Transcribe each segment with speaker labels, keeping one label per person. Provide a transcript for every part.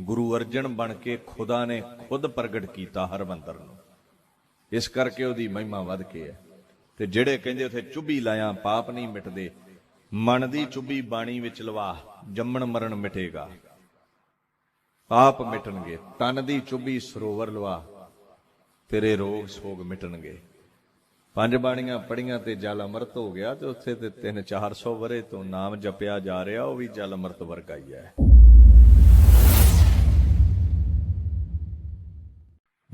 Speaker 1: ਗੁਰੂ ਅਰਜਨ ਬਣ ਕੇ ਖੁਦਾ ਨੇ ਖੁਦ ਪ੍ਰਗਟ ਕੀਤਾ ਹਰਮੰਦਰ ਨੂੰ। ਇਸ ਕਰਕੇ ਉਹਦੀ ਮਹਿਮਾ ਵੱਧ ਕੇ ਹੈ। ਤੇ ਜਿਹੜੇ ਕਹਿੰਦੇ ਉਥੇ ਚੁੱਭੀ ਲਾਇਆ, ਪਾਪ ਨਹੀਂ ਮਿਟਦੇ, ਮਨ ਦੀ ਚੁੱਭੀ ਬਾਣੀ ਵਿੱਚ ਲਵਾ, ਜੰਮਣ ਮਰਨ ਮਿਟੇਗਾ। ਪਾਪ ਮਿਟਣਗੇ, ਤਨ ਦੀ ਚੁੱਭੀ ਸਰੋਵਰ ਲਵਾ, ਤੇਰੇ ਰੋਗ ਸੋਗ ਮਿਟਣਗੇ। ਪੰਜ ਬਾਣੀਆਂ ਪੜੀਆਂ ਤੇ ਜਲ ਅੰਮ੍ਰਿਤ ਹੋ ਗਿਆ ਤੇ ਉੱਥੇ ਤੇ 3 400 ਵਰੇ ਤੋਂ ਨਾਮ ਜਪਿਆ ਜਾ ਰਿਹਾ, ਉਹ ਵੀ ਜਲ ਅੰਮ੍ਰਿਤ ਵਰਗਾ ਹੀ ਹੈ।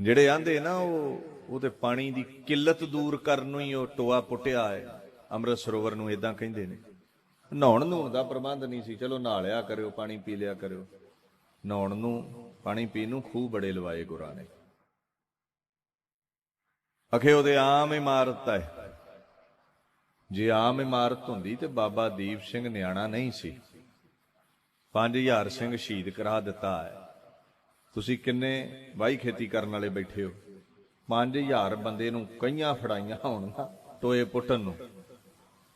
Speaker 1: ਜਿਹੜੇ ਆਂਦੇ ਨਾ ਉਹ ਉਹ ਪਾਣੀ ਦੀ ਕਿੱਲਤ ਦੂਰ ਕਰਨ ਨੂੰ ਹੀ ਉਹ ਟੋਆ ਪੁੱਟਿਆ ਹੈ। ਅੰਮ੍ਰਿਤ ਸਰੋਵਰ ਨੂੰ ਇਦਾਂ ਕਹਿੰਦੇ ਨੇ। ਨਹਾਉਣ ਨੂੰ ਦਾ ਪ੍ਰਬੰਧ ਨਹੀਂ ਸੀ। ਚਲੋ ਨਹਾ ਲਿਆ ਕਰਿਓ, ਪਾਣੀ ਪੀ ਲਿਆ ਕਰਿਓ। ਨਹਾਉਣ ਨੂੰ, ਪਾਣੀ ਪੀਣ ਨੂੰ ਖੂਹ ਬੜੇ ਲਵਾਏ ਗੁਰਾਂ ਨੇ। ਅਖੇ ਉਹਦੇ ਆਮ ਇਮਾਰਤ ਹੈ। ਜੇ ਆਮ ਇਮਾਰਤ ਹੁੰਦੀ ਤੇ ਬਾਬਾ ਦੀਪ ਸਿੰਘ ਨਿਆਣਾ ਨਹੀਂ ਸੀ। 5000 ਸਿੰਘ ਸ਼ਹੀਦ ਕਰਾ ਦਿੱਤਾ ਹੈ। ਤੁਸੀਂ ਕਿੰਨੇ ਵਾਹੀ ਖੇਤੀ ਕਰਨ ਵਾਲੇ ਬੈਠੇ ਹੋ? 5000 ਬੰਦੇ ਨੂੰ ਕਈਆਂ ਫੜਾਈਆਂ ਹੋਣਗੀਆਂ ਟੋਏ ਪੁੱਟਣ ਨੂੰ।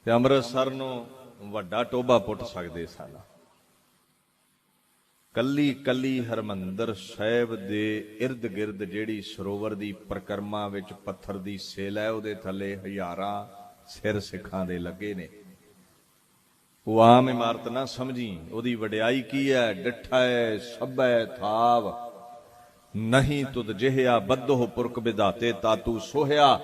Speaker 1: ਤੇ ਅੰਮ੍ਰਿਤਸਰ ਨੂੰ ਵੱਡਾ ਟੋਬਾ ਪੁੱਟ ਸਕਦੇ ਸਨ। ਕੱਲੀ ਕੱਲੀ ਹਰਮੰਦਰ ਸਾਹਿਬ ਦੇ ird ਗਿਰਦ ਜਿਹੜੀ ਸਰੋਵਰ ਦੀ ਪ੍ਰਕਰਮਾ ਵਿੱਚ ਪੱਥਰ ਦੀ ਸੇਲ ਹੈ, ਉਹਦੇ ਥੱਲੇ ਹਜ਼ਾਰਾਂ ਸਿਰ ਸਿੱਖਾਂ ਦੇ ਲੱਗੇ ਨੇ। ਉਹ ਆਮ ਇਮਾਰਤ ਨਾ ਸਮਝੀ, ਉਹਦੀ ਵਡਿਆਈ ਕੀ ਹੈ? ਡਿਠਾ ਹੈ, ਸਭੈ ਥਾਵ। ਨਹੀਂ ਤੁਧ ਜਿਹਿਆ ਬੱਧੋ ਪੁਰਖ ਵਿਦਾਤੇ ਤਾਤੂ ਸੋਹਿਆ।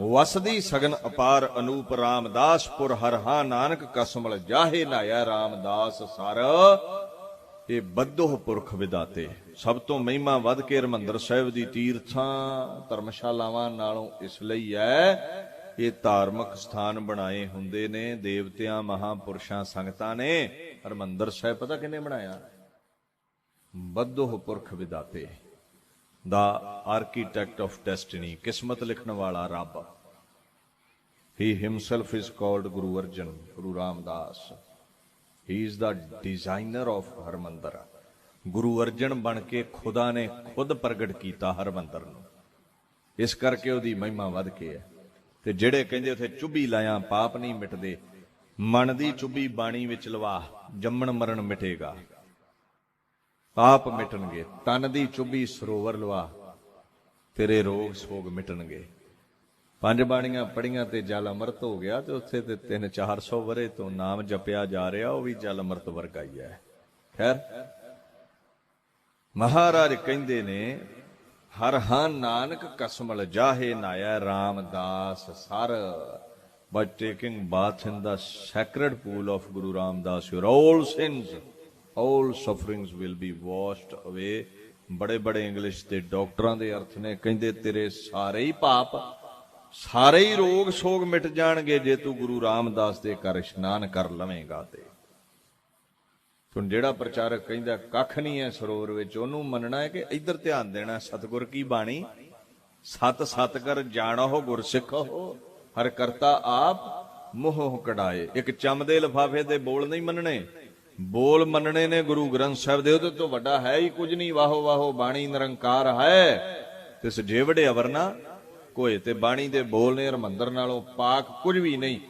Speaker 1: ਵਸਦੀ ਸਗਨ ਅਪਾਰ ਅਨੂਪ ਰਾਮਦਾਸਪੁਰ ਹਰਹਾ ਨਾਨਕ ਕਸਮਲ ਜਾਹੇ ਨਾਇਆ ਰਾਮਦਾਸ ਸਰ। ਇਹ ਬੱਧੋ ਪੁਰਖ ਵਿਦਾਤੇ ਸਭ ਤੋਂ ਮਹਿਮਾ ਵੱਧ ਕੇ ਹਰਮੰਦਰ ਸਾਹਿਬ ਦੀ ਤੀਰਥਾਂ, ਧਰਮਸ਼ਾਲਾਵਾਂ ਨਾਲੋਂ ਇਸ ਲਈ ਹੈ ਇਹ ਧਾਰਮਿਕ ਸਥਾਨ ਬਣਾਏ ਹੁੰਦੇ ਨੇ, ਦੇਵਤਿਆਂ, ਮਹਾਪੁਰਸ਼ਾਂ, ਸੰਗਤਾਂ ਨੇ। ਹਰਮੰਦਰ ਸਾਹਿਬ ਪਤਾ ਕਿੰਨੇ ਬਣਾਇਆ? ਬੱਧੋ ਪੁਰਖ ਵਿਦਾਤੇ ਦਾ ਆਰਕੀਟੈਕਟ ਆਫ ਡੈਸਟੀਨੀ ਕਿਸਮਤ ਲਿਖਣ ਵਾਲਾ ਰੱਬ। He himself is called Guru Arjan Guru Ramdas he is the designer of Harmandar Guru Arjan ਬਣ ਕੇ ਖੁਦਾ ਨੇ ਖੁਦ ਪ੍ਰਗਟ ਕੀਤਾ ਹਰਮੰਦਰ ਨੂੰ। ਇਸ ਕਰਕੇ ਉਹਦੀ ਮਹਿਮਾ ਵੱਧ ਕੇ ਹੈ। ਤੇ ਜਿਹੜੇ ਕਹਿੰਦੇ ਉਥੇ ਚੁੱਭੀ ਲਾਇਆ, ਪਾਪ ਨਹੀਂ ਮਿਟਦੇ, ਮਨ ਦੀ ਚੁੱਭੀ ਬਾਣੀ ਵਿੱਚ ਲਵਾ, ਜੰਮਣ ਮਰਨ ਮਿਟੇਗਾ। ਆਪ ਮਿਟਣਗੇ ਤਨ ਦੀ ਚੁੱਭੀ ਸਰੋਵਰ ਲਵਾ ਤੇਰੇ ਰੋਗ ਸੋਗ ਮਿਟਣਗੇ। ਪੰਜ ਬਾਣੀਆਂ ਪੜੀਆਂ ਤੇ ਜਲ ਅੰਮ੍ਰਿਤ ਹੋ ਗਿਆ ਤੇ ਉੱਥੇ ਤੇ 3 400 ਵਰੇ ਤੋਂ ਨਾਮ ਜਪਿਆ ਜਾ ਰਿਹਾ ਉਹ ਵੀ ਜਲ ਅੰਮ੍ਰਿਤ ਵਰਗਾ ਹੀ ਹੈ। ਖੈਰ ਮਹਾਰਾਜ ਕਹਿੰਦੇ ਨੇ ਹਰ ਹਾਂ ਨਾਨਕ ਕਸਮਲ ਜਾਹੇ ਨਾਇਆ ਰਾਮਦਾਸ ਸਰ। By taking bath in the sacred pool of Guru Ramdas, your all sins, all sufferings will be washed away. ਬੜੇ ਬੜੇ ਇੰਗਲਿਸ਼ ਦੇ ਡਾਕਟਰਾਂ ਦੇ ਅਰਥ ਨੇ, ਕਹਿੰਦੇ ਤੇਰੇ ਸਾਰੇ ਹੀ ਪਾਪ, ਸਾਰੇ ਹੀ ਰੋਗ ਸੋਗ ਮਿਟ ਜਾਣਗੇ ਜੇ ਤੂੰ ਗੁਰੂ ਰਾਮਦਾਸ ਦੇ ਘਰ ਇਸ਼ਨਾਨ ਕਰ ਲਵੇਂਗਾ ਤੇ। ਹੁਣ ਜਿਹੜਾ ਪ੍ਰਚਾਰਕ ਕਹਿੰਦਾ, ਕੱਖ ਨਹੀਂ ਹੈ ਸਰੋਵਰ ਵਿੱਚ, ਉਹਨੂੰ ਮੰਨਣਾ ਹੈ ਕਿ ਇੱਧਰ ਧਿਆਨ ਦੇਣਾ, ਸਤਿਗੁਰ ਕੀ ਬਾਣੀ? ਸਤ ਸਤ ਕਰ ਜਾਣੋ ਗੁਰਸਿੱਖੋ ਹਰ ਕਰਤਾ ਆਪ ਮੋਹ ਕਢਾਏ। ਇੱਕ ਚਮਦੇ ਲਫਾਫੇ ਦੇ ਬੋਲ ਨਹੀਂ ਮੰਨਣੇ। ਬੋਲ ਮੰਨਣੇ ਨੇ ਗੁਰੂ ਗ੍ਰੰਥ ਸਾਹਿਬ ਦੇ, ਉਹਦੇ ਤੋਂ ਵੱਡਾ ਹੈ ਹੀ ਕੁਝ ਨਹੀਂ। ਵਾਹੋ ਵਾਹੋ, ਬਾਣੀ ਨਿਰੰਕਾਰ ਹੈ। ਤਿਸ ਜੇਵੜੇ ਅਵਰਨਾ, ਕੋਏ ਤੇ ਬਾਣੀ ਦੇ ਬੋਲ ਨੇ, ਹਰਮੰਦਰ ਨਾਲੋਂ ਪਾਕ ਕੁਝ ਵੀ ਨਹੀਂ।